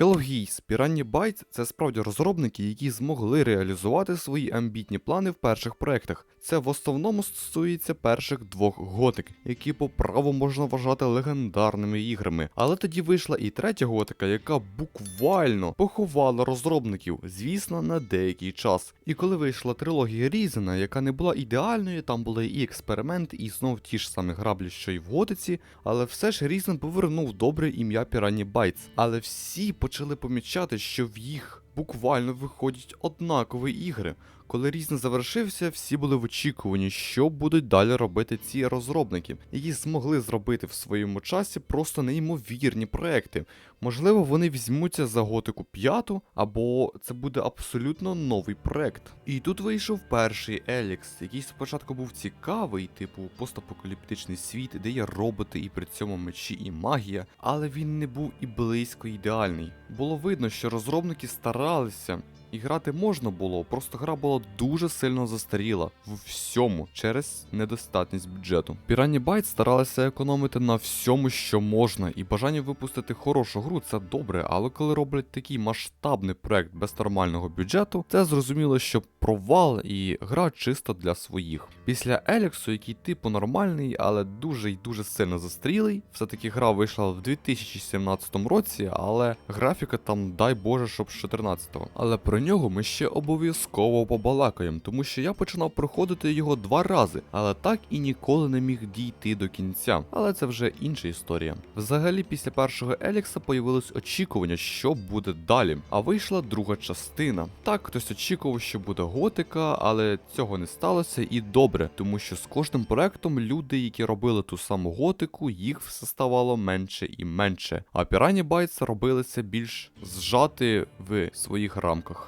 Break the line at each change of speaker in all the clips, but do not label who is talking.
Hello Geese, Piranha Bytes – це справді розробники, які змогли реалізувати свої амбітні плани в перших проектах. Це в основному стосується перших двох готик, які по праву можна вважати легендарними іграми. Але тоді вийшла і третя готика, яка буквально поховала розробників, звісно, на деякий час. І коли вийшла трилогія Різена, яка не була ідеальною, там були і експерименти, і знов ті ж самі граблі, що й в готиці, але все ж Різен повернув добре ім'я Piranha Bytes. Але всі почали помічати, що в їх буквально виходять однакові ігри. Коли різне завершився, всі були в очікуванні, що будуть далі робити ці розробники, які змогли зробити в своєму часі просто неймовірні проекти. Можливо, вони візьмуться за готику 5, або це буде абсолютно новий проект. І тут вийшов перший Елікс, який спочатку був цікавий, типу постапокаліптичний світ, де є роботи і при цьому мечі і магія, але він не був і близько ідеальний. Було видно, що розробники старалися. І грати можна було, просто гра була дуже сильно застаріла в всьому через недостатність бюджету. Piranha Bytes старалися економити на всьому, що можна, і бажання випустити хорошу гру це добре, але коли роблять такий масштабний проект без нормального бюджету, це зрозуміло, що провал і гра чисто для своїх. Після Еліксу, який типу нормальний, але дуже й дуже сильно застрілий, все-таки гра вийшла в 2017 році, але графіка там, дай Боже, щоб з 14-го. Але про нього ми ще обов'язково побалакаємо, тому що я починав проходити його два рази, але так і ніколи не міг дійти до кінця. Але це вже інша історія. Взагалі, після першого Елікса появилось очікування, що буде далі. А вийшла друга частина. Так, хтось очікував, що буде готика, але цього не сталося і добре, тому що з кожним проектом люди, які робили ту саму готику, їх все ставало менше і менше. А Piranha Bytes робилися більш зжати в своїх рамках.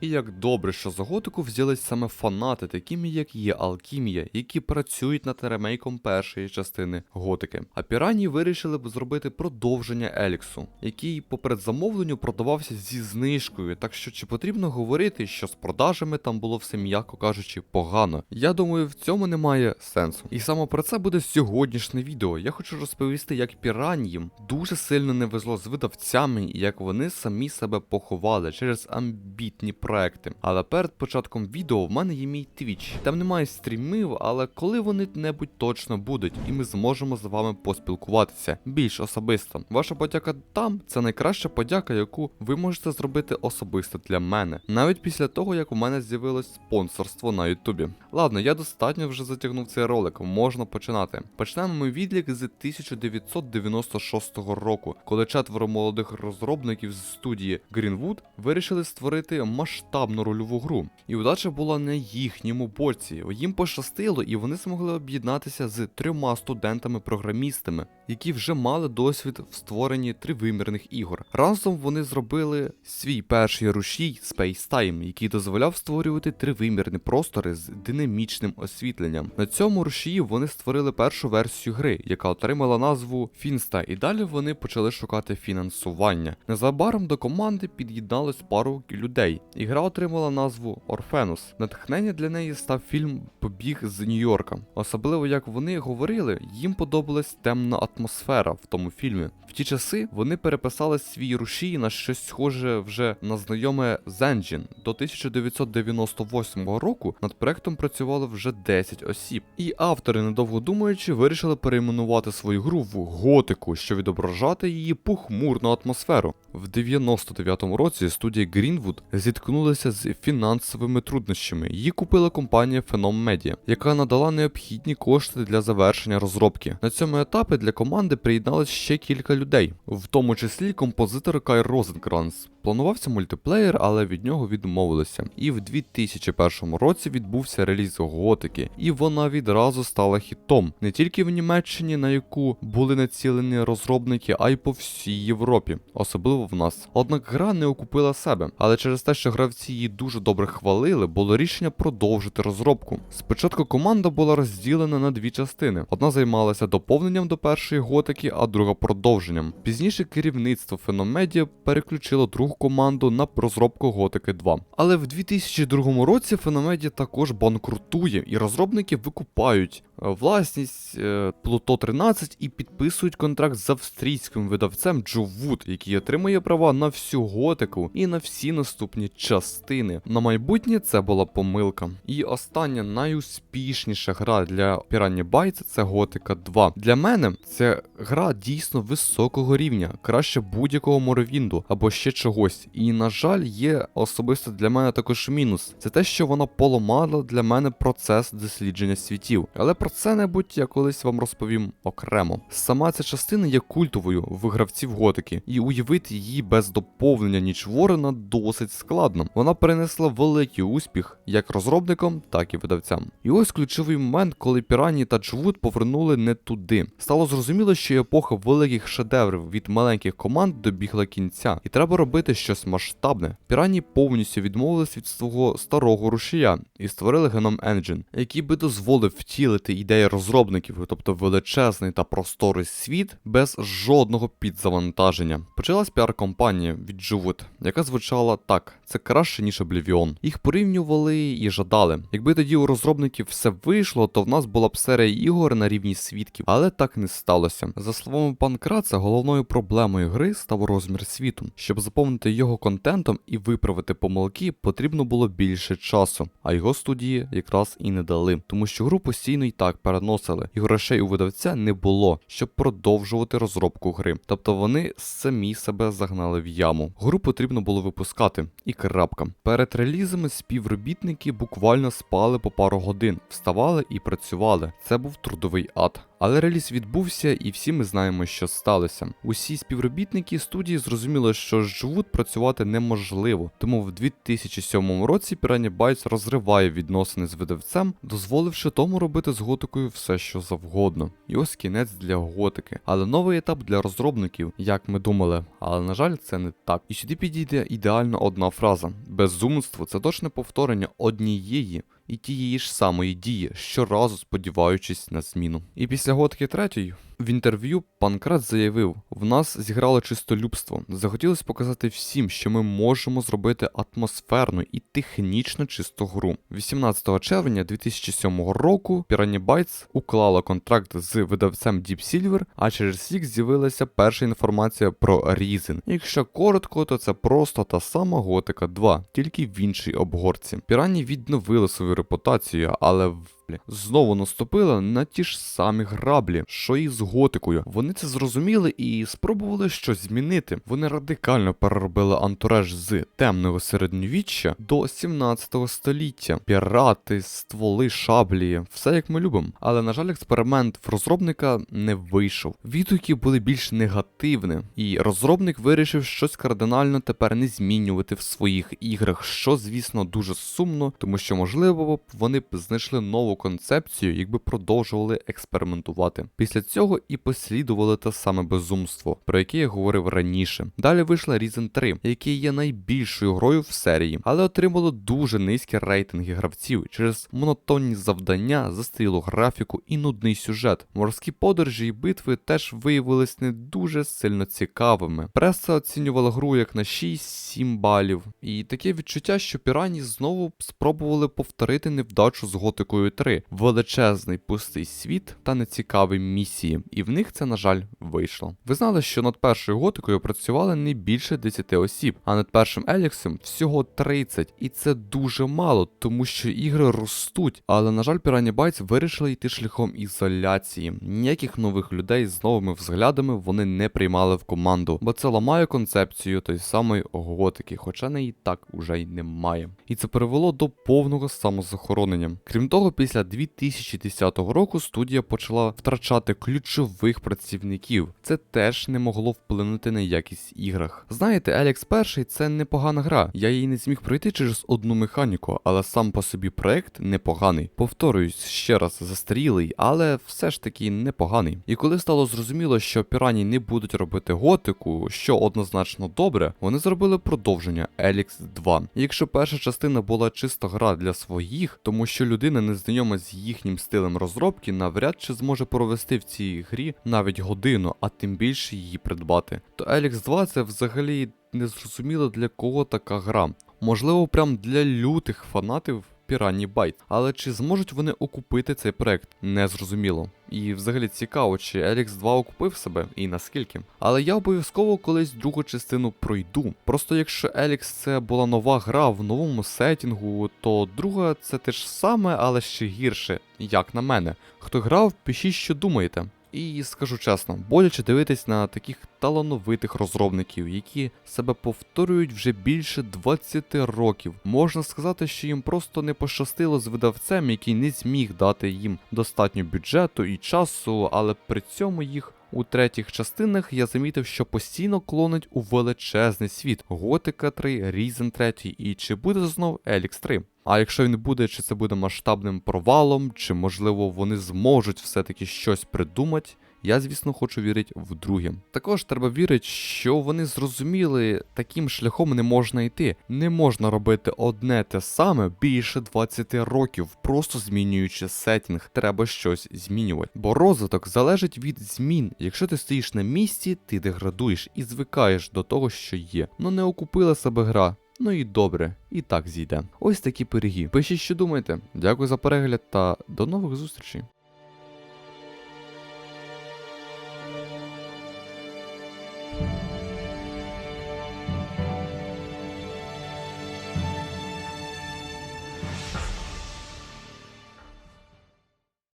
І як добре, що за готику взялись саме фанати, такими як є Алкімія, які працюють над ремейком першої частини готики. А Пірані вирішили б зробити продовження Еліксу, який по предзамовленню продавався зі знижкою. Так що чи потрібно говорити, що з продажами там було все м'яко кажучи погано? Я думаю, в цьому немає сенсу. І саме про це буде сьогоднішнє відео. Я хочу розповісти, як піраньїм дуже сильно не везло з видавцями, і як вони самі себе поховали через амбітні проекти. Але перед початком відео в мене є мій твіч. Там немає стрімів, але коли вони небудь точно будуть, і ми зможемо з вами поспілкуватися більш особисто. Ваша подяка там це найкраща подяка, яку ви можете зробити особисто для мене, навіть після того, як у мене з'явилось спонсорство на Ютубі. Ладно, я достатньо вже затягнув цей ролик, можна починати. Почнемо ми відлік з 1996 року, коли четверо молодих розробників з студії Greenwood вирішили створити масштабну рольову гру. І удача була на їхньому боці. Їм пощастило, і вони змогли об'єднатися з трьома студентами-програмістами, які вже мали досвід в створенні тривимірних ігор. Разом вони зробили свій перший рушій Space Time, який дозволяв створювати тривимірні простори з динамічним освітленням. На цьому рушії вони створили першу версію гри, яка отримала назву Фінста, і далі вони почали шукати фінансування. Незабаром до команди під'єдналось пару людей, і гра отримала назву Орфенус. Натхнення для неї став фільм Побіг з Нью-Йорка. Особливо як вони говорили, їм подобалась темна атмосфера в тому фільмі. В ті часи вони переписали свій рушій на щось схоже вже на знайоме Zenjin. До 1998 року над проектом працювало вже 10 осіб. І автори, недовго думаючи, вирішили перейменувати свою гру в готику, щоб відображати її похмурну атмосферу. В 99-му році студія Greenwood зіткнулася з фінансовими труднощами. Її купила компанія Phenom Media, яка надала необхідні кошти для завершення розробки. На цьому етапі для команди приєдналось ще кілька людей, в тому числі композитор Кай Розенкранц. Планувався мультиплеєр, але від нього відмовилися. І в 2001 році відбувся реліз готики, і вона відразу стала хітом не тільки в Німеччині, на яку були націлені розробники, а й по всій Європі, особливо в нас. Однак гра не окупила себе, але через те, що гравці її дуже добре хвалили, було рішення продовжити розробку. Спочатку команда була розділена на дві частини: одна займалася доповненням до першої першої готики, а друга продовженням. Пізніше керівництво Феномедіа переключило другу команду на розробку Готики 2. Але в 2002 році Феномедіа також банкрутує, і розробники викупають е, власність е, Pluto 13 і підписують контракт з австрійським видавцем Джовуд, який отримує права на всю готику і на всі наступні частини. На майбутнє це була помилка. І остання найуспішніша гра для Piranha Bytes це Готика 2. Для мене це гра дійсно високого рівня, краще будь-якого Моровінду або ще чогось. І на жаль, є особисто для мене також мінус. Це те, що вона поламала для мене процес дослідження світів. Але про це небудь я колись вам розповім окремо. Сама ця частина є культовою в гравців готики, і уявити її без доповнення ніч Ворона досить складно. Вона перенесла великий успіх як розробникам, так і видавцям. І ось ключовий момент, коли Пірані та Джвуд повернули не туди. Стало зрозуміло, що епоха великих шедеврів від маленьких команд добігла кінця, і треба робити щось масштабне. Пірані повністю відмовились від свого старого рушія і створили Genome Engine, який би дозволив втілити ідеї розробників, тобто величезний та просторий світ без жодного підзавантаження. Почалась піар-компанія від Джувуд, яка звучала так: це краще ніж Oblivion. Їх порівнювали і жадали. Якби тоді у розробників все вийшло, то в нас була б серія ігор на рівні свідків, але так не сталося. За словами Панкраца, головною проблемою гри став розмір світу. Щоб заповнити його контентом і виправити помилки, потрібно було більше часу, а його студії якраз і не дали, тому що гру постійно і так переносили, і грошей у видавця не було, щоб продовжувати розробку гри. Тобто вони самі себе загнали в яму. Гру потрібно було випускати, і крапка. Перед релізами співробітники буквально спали по пару годин, вставали і працювали. Це був трудовий ад. Але реліз відбувся, і всі ми знаємо, що сталося. Усі співробітники студії зрозуміли, що з працювати неможливо, тому в 2007 році Piranha Bytes розриває відносини з видавцем, дозволивши тому робити з готикою все, що завгодно. І ось кінець для готики. Але новий етап для розробників, як ми думали. Але на жаль, це не так. І сюди підійде ідеально одна фраза: безумство це точне повторення однієї і тієї ж самої дії, щоразу сподіваючись на зміну. І після готки третьої в інтерв'ю Панкрат заявив: в нас зіграло чистолюбство. Захотілося показати всім, що ми можемо зробити атмосферну і технічно чисту гру. 18 червня 2007 року Piranha Bytes уклала контракт з видавцем Deep Silver, а через рік з'явилася перша інформація про Reason. Якщо коротко, то це просто та сама Готика 2, тільки в іншій обгорці. Пірані відновили свою репутацію, але в Знову наступили на ті ж самі граблі, що і з готикою. Вони це зрозуміли і спробували щось змінити. Вони радикально переробили антураж з темного середньовіччя до 17 століття. Пірати, стволи, шаблі, все як ми любимо. Але на жаль, експеримент в розробника не вийшов. Відгуки були більш негативні, і розробник вирішив щось кардинально тепер не змінювати в своїх іграх, що звісно дуже сумно, тому що можливо вони б знайшли нову концепцію, якби продовжували експериментувати. Після цього і послідували те саме безумство, про яке я говорив раніше. Далі вийшла Risen 3, який є найбільшою грою в серії, але отримало дуже низькі рейтинги гравців через монотонні завдання, застарілу графіку і нудний сюжет. Морські подорожі і битви теж виявились не дуже сильно цікавими. Преса оцінювала гру як на 6-7 балів, і таке відчуття, що пірані знову спробували повторити невдачу з готикою 3 величезний пустий світ та нецікаві місії, і в них це, на жаль, вийшло. Ви знали, що над першою готикою працювали не більше 10 осіб, а над першим Еліксом всього 30, і це дуже мало, тому що ігри ростуть. Але, на жаль, Piranha Bytes вирішили йти шляхом ізоляції. Ніяких нових людей з новими взглядами вони не приймали в команду, бо це ламає концепцію той самої готики, хоча неї так уже й немає. І це привело до повного самозахоронення. Крім того, після 2010 року студія почала втрачати ключових працівників. Це теж не могло вплинути на якість іграх. Знаєте, Елікс перший це непогана гра. Я її не зміг пройти через одну механіку, але сам по собі проект непоганий. Повторююсь ще раз, застарілий, але все ж таки непоганий. І коли стало зрозуміло, що пірані не будуть робити готику, що однозначно добре, вони зробили продовження Елікс 2. І якщо перша частина була чисто гра для своїх, тому що людина не знайома система з їхнім стилем розробки навряд чи зможе провести в цій грі навіть годину, а тим більше її придбати. То Елікс 2 це взагалі не зрозуміло для кого така гра. Можливо, прям для лютих фанатів Piranha Byte. Але чи зможуть вони окупити цей проект? Незрозуміло. І взагалі цікаво, чи Елікс 2 окупив себе і наскільки. Але я обов'язково колись другу частину пройду. Просто якщо Елікс це була нова гра в новому сетінгу, то друга це те ж саме, але ще гірше, як на мене. Хто грав, пишіть, що думаєте. І скажу чесно, боляче дивитись на таких талановитих розробників, які себе повторюють вже більше 20 років. Можна сказати, що їм просто не пощастило з видавцем, який не зміг дати їм достатньо бюджету і часу, але при цьому їх. У третіх частинах я замітив, що постійно клонить у величезний світ Готика 3, Різен 3 і чи буде знов Елікс 3. А якщо він буде, чи це буде масштабним провалом, чи можливо вони зможуть все-таки щось придумати. Я, звісно, хочу вірити в друге. Також треба вірити, що вони зрозуміли, таким шляхом не можна йти. Не можна робити одне те саме більше 20 років, просто змінюючи сетінг. Треба щось змінювати. Бо розвиток залежить від змін. Якщо ти стоїш на місці, ти деградуєш і звикаєш до того, що є. Ну не окупила себе гра. Ну і добре, і так зійде. Ось такі пиріги. Пишіть, що думаєте. Дякую за перегляд та до нових зустрічей.